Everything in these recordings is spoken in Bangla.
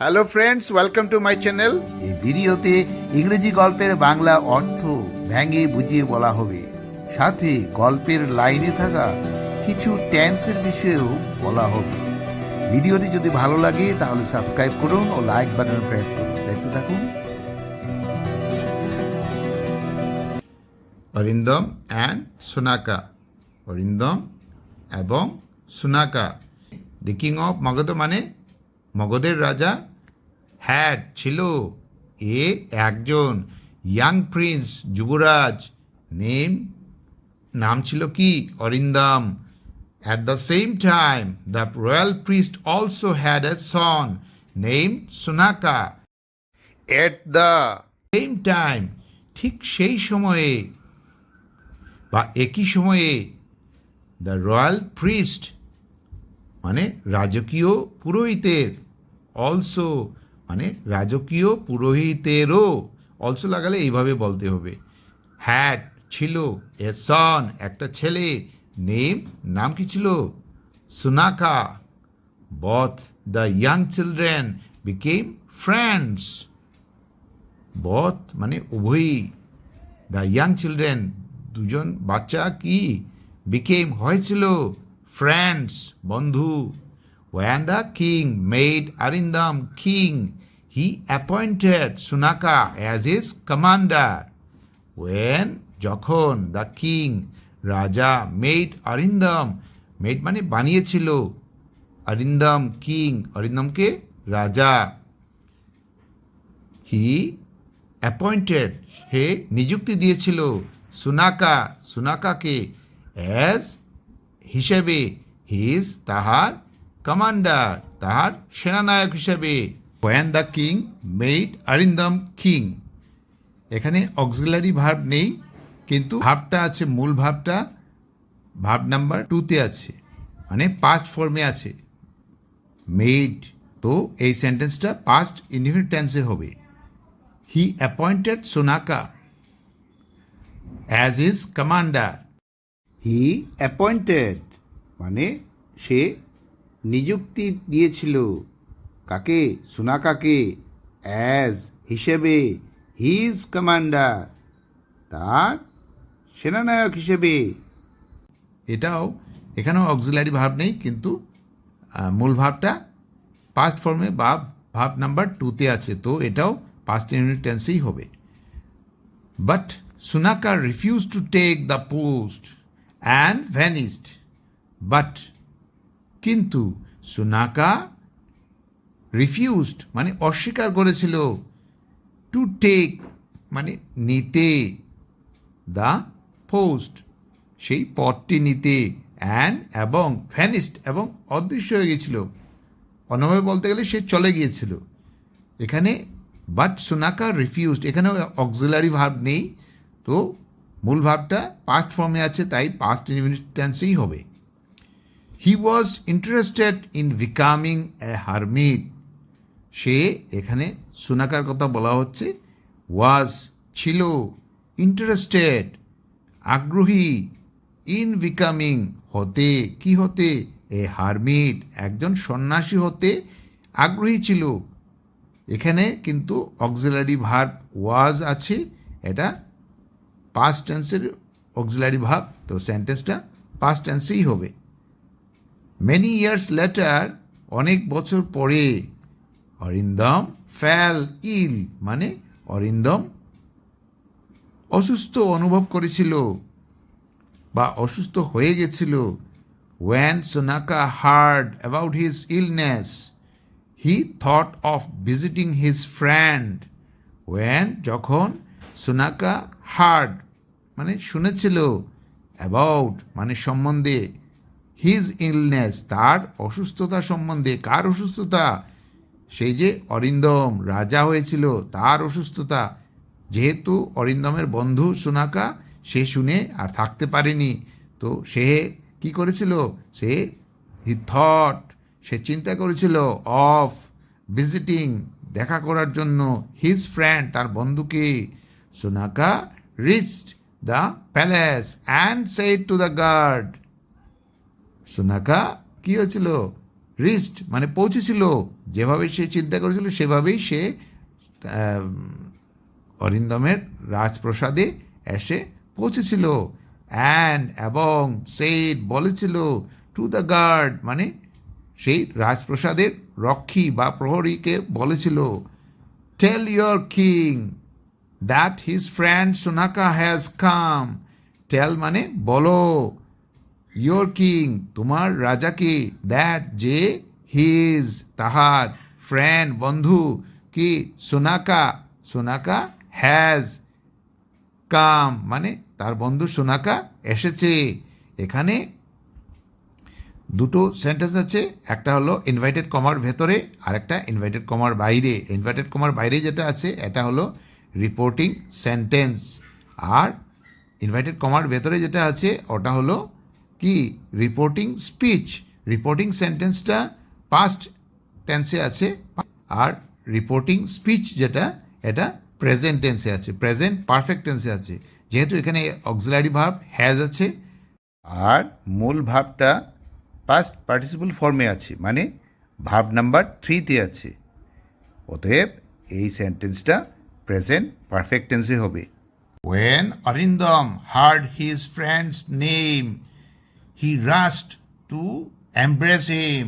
Hello friends welcome to my channel এই ভিডিওতে ইংরেজি গল্পের বাংলা অর্থ ভেঙে বুঝিয়ে বলা হবে। সাথে গল্পের লাইনে থাকা কিছু ট্যান্সের বিষয়েও বলা হবে। ভিডিওটি যদি ভালো লাগে, তাহলে সাবস্ক্রাইব করুন ও লাইক বাটন প্রেস করুন। দেখতে থাকুন। অরিন্দম অ্যান্ড সোনাকা। অরিন্দম এবং Sonaka. The king of Magadha মানে মগধের রাজা? হ্যাড ছিল। এ একজন ইয়াং প্রিন্স যুবরাজ। নেম নাম ছিল কি? Arindam. At the same time the royal priest also had a son name Sonaka at the same time ঠিক সেই সময়ে বা একই সময়ে দ্য রয়্যাল প্রিস্ট মানে রাজকীয় পুরোহিতের অলসো মানে রাজকীয় পুরোহিতেরও অলসো লাগালে এইভাবে বলতে হবে। হ্যাট ছিল এ সন একটা ছেলে নেম নাম কি ছিল? Sunaka both the young children became friends both মানে উভয়ই। দ্য ইয়াং চিলড্রেন দুজন বাচ্চা কি? বিকেম হয়েছিল ফ্রেন্ডস বন্ধু। one the king made Arindam king he appointed Sunaka as his commander when যখন দ্য কিং রাজা মেড অরিন্দম মেড মানে বানিয়েছিল অরিন্দম কিং অরিন্দমকে রাজা হি অ্যাপয়েন্টেড সে নিযুক্তি দিয়েছিল সুনাকা সুনাকাকে অ্যাজ হিসেবে হিজ তাহার commander তার সেনানায়ক হিসেবে। When the king made Arindam king এখানে অক্সিলারি ভার্ব নেই, কিন্তু ভাবটা আছে, মূল ভাবটা ভাব নাম্বার টুতে আছে মানে পাস্ট ফর্মে আছে। মেড তো এই সেন্টেন্সটা পাস্ট ইনডিফিনিট টেন্সে হবে। He appointed Sonaka as his commander he appointed মানে সে নিযুক্তি দিয়েছিল। কাকে? সুনাকাকে। অ্যাজ হিসেবে হিজ কমান্ডার তার সেনানায়ক হিসেবে। এটাও এখানেও অক্সিলারি ভাব নেই, কিন্তু মূল ভাবটা পাস্ট ফর্মে বা ভাব নাম্বার টুতে আছে, তো এটাও পাস্ট টেন্সেই হবে। But Sunaka refuse to take the post and vanished but কিন্তু সুনাকা রিফিউজড মানে অস্বীকার করেছিল টু টেক মানে নিতে দ্য পোস্ট সেই পথটি নিতে অ্যান্ড এবং ভ্যানিস্ট এবং অদৃশ্য হয়ে গেছিল অন্যভাবে বলতে গেলে সে চলে গিয়েছিল। এখানে বাট সোনাকা রিফিউজড এখানে অক্সিলারি ভাব নেই। তো মূল ভাবটা পাস্ট ফর্মে আছে, তাই পাস্ট টেন্সেই হবে। He was interested in becoming a hermit সে এখানে সুনাকার কথা বলা হচ্ছে ওয়াজ ছিল ইন্টারেস্টেড আগ্রহী ইন বিকামিং হতে, কি হতে, এ হারমিট একজন সন্ন্যাসী হতে আগ্রহী ছিল। এখানে কিন্তু অক্সিলারি ভার্ব ওয়াজ আছে, এটা পাস্ট টেন্সের অক্সিলারি ভাব তো সেন্টেন্সটা পাস্ট টেন্সেই হবে। মেনি ইয়ার্স লেটার অনেক বছর পরে, অরিন্দম ফ্যাল ইল মানে অরিন্দম অসুস্থ অনুভব করেছিল বা অসুস্থ হয়ে গেছিল। When Sonaka heard about his illness he thought of visiting his friend when যখন সোনাকা হার্ড মানে শুনেছিল অ্যাবাউট মানে সম্বন্ধে হিজ ইলনেস তার অসুস্থতা সম্বন্ধে, কার অসুস্থতা? সেই যে অরিন্দম রাজা হয়েছিল, তার অসুস্থতা। যেহেতু অরিন্দমের বন্ধু সুনাকা, সে শুনে আর থাকতে পারেনি। তো সে কি করেছিল? সে হি থট, সে চিন্তা করেছিল অফ ভিজিটিং, দেখা করার জন্য। হিজ ফ্রেন্ড তার বন্ধুকে। Sunaka reached the palace and said to the guard Sunaka কি হয়েছিল? রিস্ট মানে পৌঁছেছিল। যেভাবে সে চিন্তা করেছিল, সেভাবেই সে অরিন্দমের রাজপ্রসাদে এসে পৌঁছেছিল। অ্যান্ড এবং সেট বলেছিল টু দ্য গার্ড মানে সেই রাজপ্রসাদের রক্ষী বা প্রহরীকে বলেছিল tell your king that his friend Sonaka has come tell মানে বলো। ইয়োর কিং তোমার রাজাকে দ্যাট যে হিজ তাহার ফ্রেন্ড বন্ধু, কি সোনাকা সোনাকা হ্যাজ কাম মানে তার বন্ধু সোনাকা এসেছে। এখানে দুটো সেন্টেন্স আছে, একটা হলো ইনভাইটেড কমার ভেতরে, আর একটা ইনভাইটেড কমার বাইরে। ইনভাইটেড কমার বাইরে যেটা আছে, এটা হলো রিপোর্টিং সেন্টেন্স আর ইনভাইটেড কমার ভেতরে যেটা আছে, ওটা হলো কি? রিপোর্টিং স্পিচ রিপোর্টিং সেন্টেন্সটা পাস্ট টেন্সে আছে আর রিপোর্টিং স্পিচ যেটা এটা প্রেজেন্ট টেন্সে আছে। প্রেজেন্ট পারফেক্ট টেন্সে আছে। যেহেতু এখানে অক্সিলারি ভার্ব হ্যাজ আছে আর মূল ভাবটা পাস্ট পার্টিসিপল ফর্মে আছে মানে ভাব নাম্বার থ্রিতে আছে। অতএব এই সেন্টেন্সটা প্রেজেন্ট পারফেক্ট টেন্সে হবে। When Arindam heard his friend's name, he rushed to embrace him.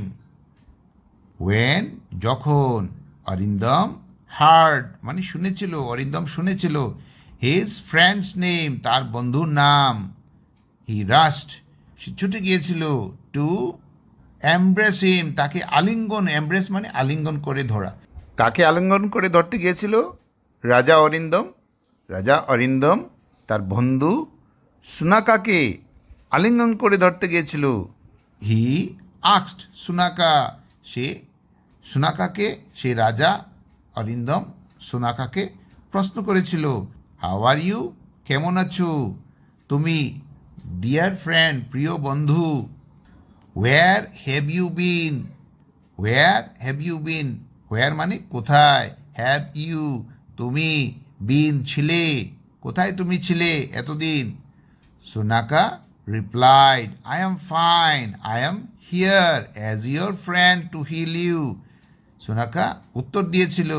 When, যখন অরিন্দম হার্ড মানে শুনেছিল, অরিন্দম শুনেছিল হিজ ফ্রেন্ডস নেম তার বন্ধুর নাম হি রাস্ট সে ছুটে গিয়েছিল টু এমব্রেস হিম তাকে আলিঙ্গন এমব্রেস মানে আলিঙ্গন করে ধরা। কাকে আলিঙ্গন করে ধরতে গিয়েছিল? রাজা অরিন্দম রাজা অরিন্দম, তার বন্ধু সুনাকাকে। আলিঙ্গন করে ধরতে গিয়েছিল। হি আক্সড সুনাকা সে সুনাকাকে সে রাজা অরিন্দম সুনাকাকে প্রশ্ন করেছিল হাউ আর ইউ কেমন আছো? তুমি ডিয়ার ফ্রেন্ড প্রিয় বন্ধু where have you been where have you been where মানে কোথায়? হ্যাভ ইউ তুমি বিন ছিলে? কোথায় তুমি ছিলে এতদিন? Sunaka replied, I am fine. I am here as your friend to heal you. সোনাকা উত্তর দিয়েছিল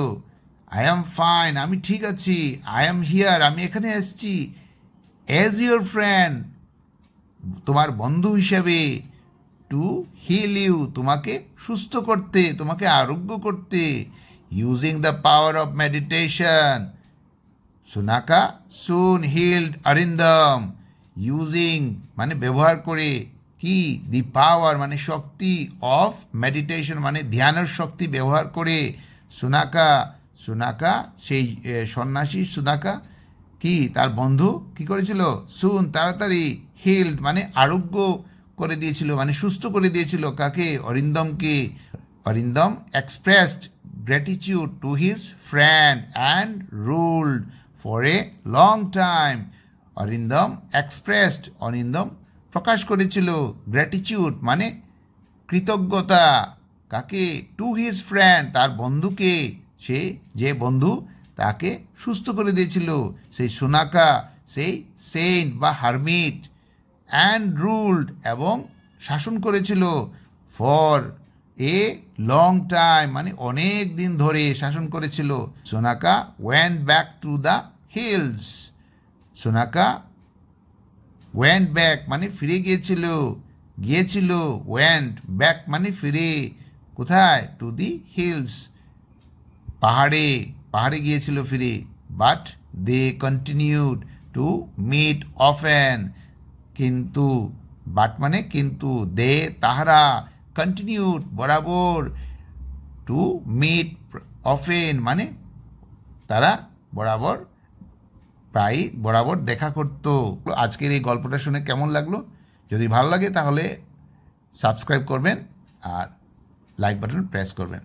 আই অ্যাম ফাইন আমি ঠিক আছি আই অ্যাম হিয়ার আমি এখানে এসেছি অ্যাজ ইউর ফ্রেন্ড তোমার বন্ধু হিসেবে টু হিল ইউ তোমাকে সুস্থ করতে তোমাকে আরোগ্য করতে using the power of meditation Sunaka soon healed Arindam using মানে ব্যবহার করে কি? দি পাওয়ার মানে শক্তি অফ মেডিটেশন মানে ধ্যানের শক্তি ব্যবহার করে সুনাকা সুনাকা সেই এ, সন্ন্যাসী সুনাকা কি? তার বন্ধু কি করেছিল? সুন তাড়াতাড়ি হিল্ড মানে আরোগ্য করে দিয়েছিল মানে সুস্থ করে দিয়েছিল। কাকে? অরিন্দমকে। Arindam expressed gratitude to his friend and ruled for a long time. Arindam expressed Arindam প্রকাশ করেছিল। গ্র্যাটিচিউড মানে কৃতজ্ঞতা। কাকে? টু হিজ ফ্রেন্ড তার বন্ধুকে। সে, যে বন্ধু তাকে সুস্থ করে দিয়েছিল। সেই সোনাকা, সেই সেন্ট বা হারমিট অ্যান্ড রুলড এবং শাসন করেছিল। ফর এ লং টাইম মানে অনেক দিন ধরে শাসন করেছিল। Sonaka went back to the hills Sonaka went back মানে ফিরে গিয়েছিল গিয়েছিল ওয়েন্ট ব্যাক মানে ফিরে, কোথায়? টু দি হিলস পাহাড়ে পাহাড়ে গিয়েছিল ফিরে but they continued to meet often কিন্তু বাট মানে কিন্তু দে তাহারা কন্টিনিউড বরাবর টু মিট অফেন মানে তারা বরাবর প্রায় বরাবর দেখা করতো। আজকের এই গল্পটা শুনে কেমন লাগল? যদি ভালো লাগে তাহলে সাবস্ক্রাইব করবেন আর লাইক বাটন প্রেস করবেন।